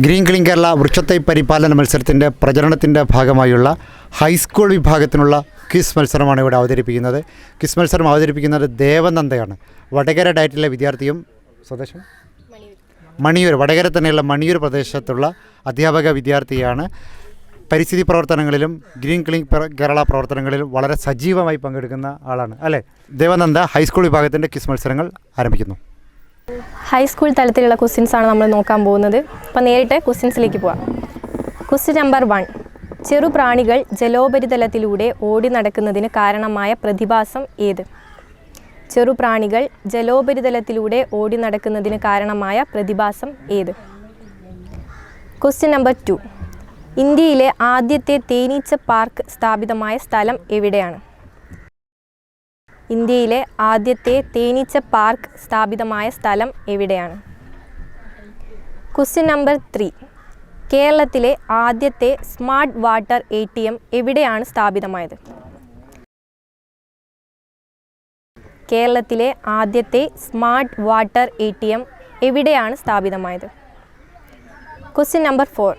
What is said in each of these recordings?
Green clean Kerala വൃക്ഷത്തൈ പരിപാലന മത്സരത്തിന്റെ പ്രചരണത്തിന്റെ ഭാഗമായുള്ള ഹൈസ്കൂൾ വിഭാഗത്തിനുള്ള ക്വിസ് മത്സരമാണ് ഇവിടെ അവതരിപ്പിക്കുന്നത്. ക്വിസ് മത്സരം അവതരിപ്പിക്കുന്നത് ദേവനന്ദയാണ്. വടകര ഡയറ്റിലെ വിദ്യാർത്ഥിയും സ്വദേശം? മണിയൂർ. വടകര തന്നെയുള്ള മണിയൂർ പ്രദേശത്തുള്ള അധ്യാപക വിദ്യാർത്ഥിയാണ്. പരിസ്ഥിതി പ്രവർത്തനങ്ങളിലും ഗ്രീൻ ക്ലീൻ കേരള പ്രവർത്തനങ്ങളിലും വളരെ സജീവമായി പങ്കെടുക്കുന്ന ആളാണ്. അല്ലേ? ദേവനന്ദ ഹൈസ്കൂൾ വിഭാഗത്തിന്റെ ക്വിസ് മത്സരങ്ങൾ ആരംഭിക്കുന്നു. ഹൈസ്കൂൾ തലത്തിലുള്ള ക്വസ്റ്റ്യൻസ് ആണ് നമ്മൾ നോക്കാൻ പോകുന്നത്. അപ്പോൾ നേരിട്ട് ക്വസ്റ്റ്യൻസിലേക്ക് പോവാം. ക്വസ്റ്റ്യൻ നമ്പർ വൺ ചെറുപ്രാണികൾ ജലോപരിതലത്തിലൂടെ ഓടി നടക്കുന്നതിന് കാരണമായ പ്രതിഭാസം ഏത്? ചെറുപ്രാണികൾ ജലോപരിതലത്തിലൂടെ ഓടി നടക്കുന്നതിന് കാരണമായ പ്രതിഭാസം ഏത്? ക്വസ്റ്റ്യൻ നമ്പർ ടു ഇന്ത്യയിലെ ആദ്യത്തെ തേനീച്ച പാർക്ക് സ്ഥാപിതമായ സ്ഥലം എവിടെയാണ്? ഇന്ത്യയിലെ ആദ്യത്തെ തേനീച്ച പാർക്ക് സ്ഥാപിതമായ സ്ഥലം എവിടെയാണ്? ക്വസ്റ്റ്യൻ നമ്പർ ത്രീ കേരളത്തിലെ ആദ്യത്തെ smart water A T M എവിടെയാണ് സ്ഥാപിതമായത്? കേരളത്തിലെ ആദ്യത്തെ smart water A T M എവിടെയാണ് സ്ഥാപിതമായത്? ക്വസ്റ്റ്യൻ നമ്പർ ഫോർ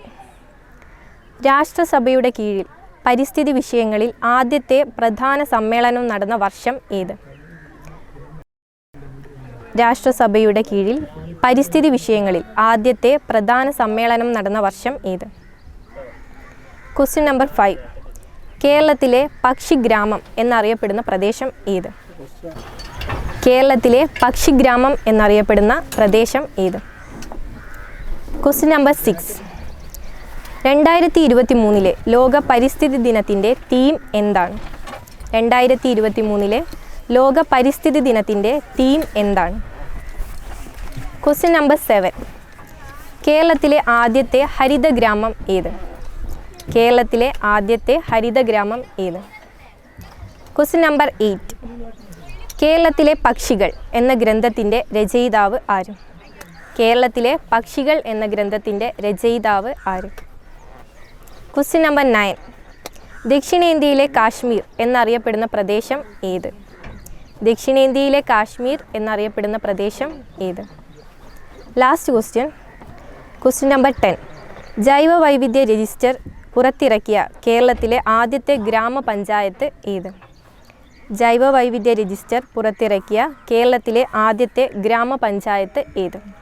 രാഷ്ട്രസഭയുടെ കീഴിൽ പരിസ്ഥിതി വിഷയങ്ങളിൽ ആദ്യത്തെ പ്രധാന സമ്മേളനം നടന്ന വർഷം ഏത്? രാഷ്ട്രസഭയുടെ കീഴിൽ പരിസ്ഥിതി വിഷയങ്ങളിൽ ആദ്യത്തെ പ്രധാന സമ്മേളനം നടന്ന വർഷം ഏത്? Question number five. കേരളത്തിലെ പക്ഷിഗ്രാമം എന്നറിയപ്പെടുന്ന പ്രദേശം ഏത്? കേരളത്തിലെ പക്ഷിഗ്രാമം എന്നറിയപ്പെടുന്ന പ്രദേശം ഏത്? Question number six. രണ്ടായിരത്തി ഇരുപത്തി മൂന്നിലെ ലോക പരിസ്ഥിതി ദിനത്തിന്റെ തീം എന്താണ്? രണ്ടായിരത്തി ഇരുപത്തി മൂന്നിലെ ലോക പരിസ്ഥിതി ദിനത്തിന്റെ തീം എന്താണ്? ക്വസ്റ്റ്യൻ നമ്പർ സെവൻ കേരളത്തിലെ ആദ്യത്തെ ഹരിത ഗ്രാമം ഏത്? കേരളത്തിലെ ആദ്യത്തെ ഹരിത ഗ്രാമം ഏത്? ക്വസ്റ്റ്യൻ നമ്പർ എയ്റ്റ് കേരളത്തിലെ പക്ഷികൾ എന്ന ഗ്രന്ഥത്തിന്റെ രചയിതാവ് ആരും? കേരളത്തിലെ പക്ഷികൾ എന്ന ഗ്രന്ഥത്തിന്റെ രചയിതാവ് ആര്? ക്വസ്റ്റ്യൻ നമ്പർ നയൻ ദക്ഷിണേന്ത്യയിലെ കാശ്മീർ എന്നറിയപ്പെടുന്ന പ്രദേശം ഏത്? ദക്ഷിണേന്ത്യയിലെ കാശ്മീർ എന്നറിയപ്പെടുന്ന പ്രദേശം ഏത്? Last question question number ten ജൈവ വൈവിധ്യ രജിസ്റ്റർ പുറത്തിറക്കിയ കേരളത്തിലെ ആദ്യത്തെ ഗ്രാമപഞ്ചായത്ത് ഏത്? ജൈവ വൈവിധ്യ രജിസ്റ്റർ പുറത്തിറക്കിയ കേരളത്തിലെ ആദ്യത്തെ ഗ്രാമപഞ്ചായത്ത് ഏത്?